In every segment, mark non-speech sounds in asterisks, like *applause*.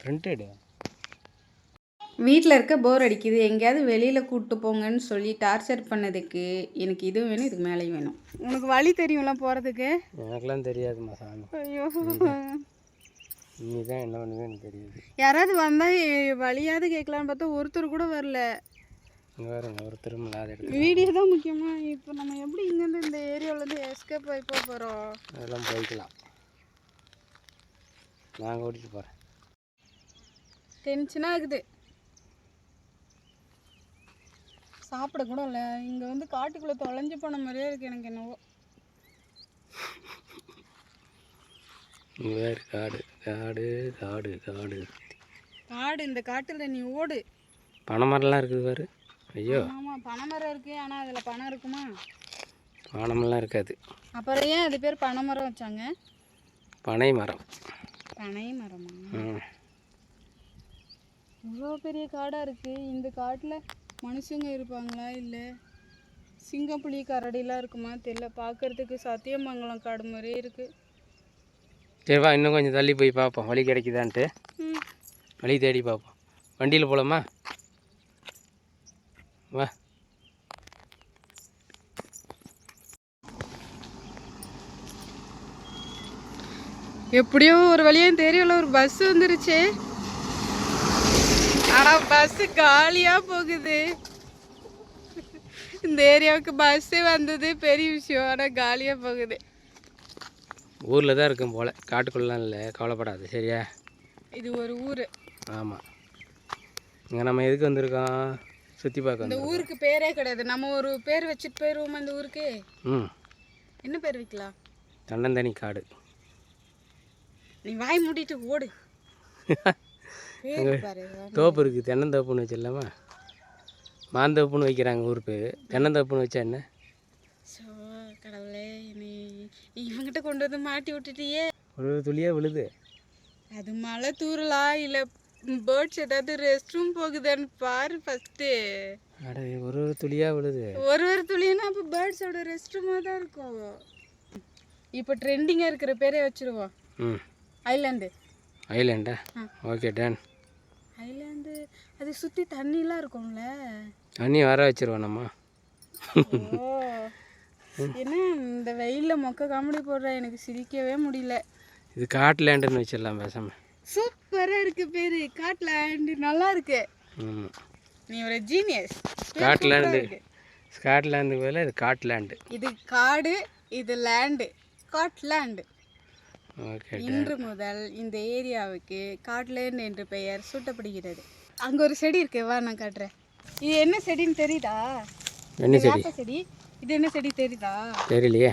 Printed வீட்டில் இருக்க போர் அடிக்குது. எங்கேயாவது வெளியில் கூப்பிட்டு போங்கன்னு சொல்லி டார்ச்சர் பண்ணதுக்கு எனக்கு இது வேணும் இதுக்கு மேலேயும் வேணும். உனக்கு வழி தெரியும்ல போகிறதுக்கு எனக்கெல்லாம் தெரியாதும்மா சாமி. ஐயோ. நீ தான் என்ன பண்ணுவேன்னு எனக்கு தெரியுது. யாராவது வந்தால் வழியாவது கேட்கலான்னு பார்த்தா ஒருத்தர் கூட வரல. இங்கே வேறு ஒரு திரும்ப இல்லாத இடத்துல. வீடியோ தான் முக்கியமா. இப்போ நம்ம எப்படி இங்கேருந்து இந்த ஏரியாவிலேருந்து எஸ்கேப் ஆகி போக போகிறோம் அதெல்லாம் போய்க்கலாம். நாங்கள் ஓட்டிட்டு போகிறேன் டென்ஷனாக இருக்குது. சாப்பிட கூட இல்லை இங்கே வந்து காட்டுக்குள்ளே தொலைஞ்சு போன மாதிரியே இருக்குது எனக்கு என்னவோ. வேறு காடு காடு காடு காடு. காடு இந்த காட்டில் நீ ஓடு. பனை மரம்லாம் இருக்குது பாரு. ஐயோ. ஆமாம் பனைமரம் இருக்குது ஆனால் அதில் பணம் இருக்குமா? பனமெல்லாம் இருக்காது. அப்புறம் ஏன் அது பேர் பனைமரம் வச்சாங்க? பனை மரம். பனை மரமா? இவ்வளோ பெரிய காடாக இருக்குது இந்த காட்டில் மனுஷங்க இருப்பாங்களா? இல்லை சிங்கப்புலி கரடிலாம் இருக்குமா? தெரியல பார்க்கறதுக்கு சத்தியமங்கலம் காடு மாதிரியே இருக்குது சரி வா இன்னும் கொஞ்சம் தள்ளி போய் பார்ப்போம் வழி கிடைக்குதான்ட்டு. ம். வழி தேடி பார்ப்போம் வண்டியில் போகலாமா வா. எப்படியோ ஒரு வழியாக தெரியல. ஒரு பஸ் வந்துருச்சு. பஸ் காலியா போகுது. இந்த ஏரியாவுக்கு பஸ்ஸே வந்தது பெரிய விஷயம் ஆனா காலியா போகுது. ஊரில் தான் இருக்கும் போல். காட்டுக்குள்ளலாம் இல்லை கவலைப்படாது சரியா? இது ஒரு ஊர். ஆமாம் இங்கே நம்ம எதுக்கு வந்திருக்கோம்? சுற்றி பார்க்க இந்த ஊருக்கு பேரே கிடையாது. நம்ம ஒரு பேர் வச்சுட்டு போயிருவோமா இந்த ஊருக்கு? ம். என்ன பேர் வைக்கலாம்? தன்னந்தனி காடு. நீ வாய் மூடிட்டு ஓடு. *laughs* தோப்பு இருக்குது தென்னந்தோப்புன்னு வச்சிடலாமா? மாந்தோப்புன்னு வைக்கிறாங்க ஊர் பேர். தென்னந்தோப்புன்னு வச்சா என்ன? சோ கடவுளே இவங்கிட்ட கொண்டு வந்து மாட்டி விட்டுட்டியே. ஒரு துளியாக விழுது. அது மழை தூறலா இல்லை பேர்ட்ஸ் ஏதாவது ரெஸ்ட் ரூம் போகுதான்னு பாரு ஃபஸ்ட்டு அட ஒரு ஒரு துளியாக விழுது. ஒரு ஒரு துளினா அப்போ பேர்ட்ஸோட ரெஸ்ட் ரூமாக தான் இருக்கும். இப்போ ட்ரெண்டிங்காக இருக்கிற பேரே வச்சுருவோம். ம். ஐலாண்டு ஐலேண்டா. ஓகே டன் ஐலாண்டு அது சுற்றி தண்ணிலாம் இருக்கும்ல? தண்ணி வர வச்சிருவோம் நம்ம. என்ன இந்த வெயிலில் மொக்க காமெடி போடுற? எனக்கு சிரிக்கவே முடியல. இது காட்டு லேண்டுன்னு வச்சிடலாம் பேசாமல் சூப்பராக இருக்கு பேர். காட்லாண்டு நல்லா இருக்கு. நீ ஒரு ஜீனியஸ் ஸ்காட்லாண்டு ஸ்காட்லாந்து பதில் இது காட்லாண்டு இது காடு இது லேண்டு காட்லாண்டு இன்று முதல் இந்த ஏரியாவுக்கு காட்லேண்ட் என்று பெயர் சூட்டப்படுகிறது. அங்கே ஒரு செடி இருக்கு வா நான் காட்டுறேன். இது என்ன செடின்னு தெரியுதா? என்ன செடி? செடி. இது என்ன செடி தெரியுதா? தெரியலையே.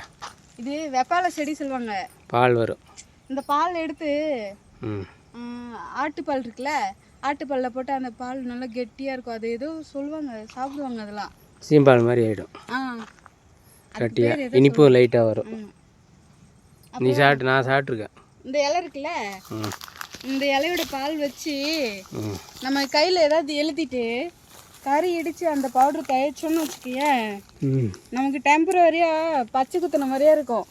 இது வெப்பால செடி சொல்லுவாங்க. பால் வரும். இந்த பால் எடுத்து ஆட்டுப்பால் இருக்குல்ல ஆட்டுப்பாலில் போட்டு அந்த பால் நல்லா கெட்டியாக இருக்கும். அது ஏதோ சொல்லுவாங்க சாப்பிடுவாங்க அதெல்லாம். சீம்பால் மாதிரி ஆகிடும் ஆ. கட்டியாக இனிப்பும் லைட்டாக வரும். நீ சாப்பிட்டு நான் சாப்பிட்ருக்கேன் இந்த இலை இருக்குல்ல? இந்த இலையோட பால் வச்சு நம்ம கையில் ஏதாவது எழுதிட்டு கறி இடித்து அந்த பவுடர் தயாரிச்சோன்னு வச்சுக்கேன் ம். நமக்கு டெம்பரரியாக பச்சை குத்துன மாதிரியே இருக்கும்.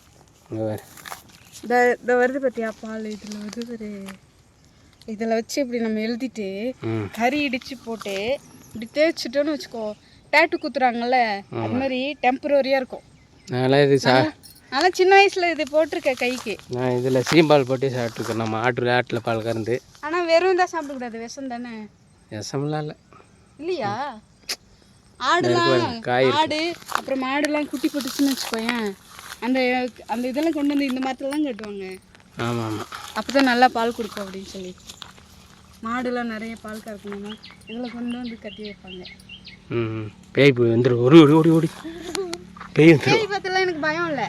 இந்த வருது பார்த்தியா பால் இதில் வருது இதில் வச்சு இப்படி நம்ம எழுதிட்டு கறி இடித்து போட்டு இப்படி தேய்ச்சிட்டோன்னு வச்சுக்கோ. டேட்டு குத்துறாங்கல்ல அது மாதிரி டெம்பரரியாக இருக்கும். நான்லாம் இது ஆனால் சின்ன வயசில் இது போட்டிருக்கேன் கைக்கு. நான் இதில் சீம்பால் போட்டு சாப்பிட்ருக்கேன் நம்ம ஆட்டு ஆட்டில் பால் கறந்து. ஆனால் வெறும் தான் சாப்பிடக்கூடாது விஷம் தானே? விஷம்லாம் இல்லை. இல்லையா? ஆடுலாம் ஆடு அப்புறம் மாடுலாம் குட்டி போட்டுச்சுன்னு வச்சுக்கோயேன். அந்த அந்த இதெல்லாம் கொண்டு வந்து இந்த மரத்துலலாம் கட்டுவாங்க. ஆமாம் ஆமாம் அப்போ தான் நல்லா பால் கொடுக்கும் அப்படின்னு சொல்லி. மாடுலாம் நிறைய பால் கறக்கணும்னா இதில் கொண்டு வந்து கட்டி வைப்பாங்க. ம். பேய் போய் வந்துடும் ஓடி ஓடி ஓடி. பேய் வந்துடும் பேய் பார்த்தெல்லாம் எனக்கு பயம் இல்லை.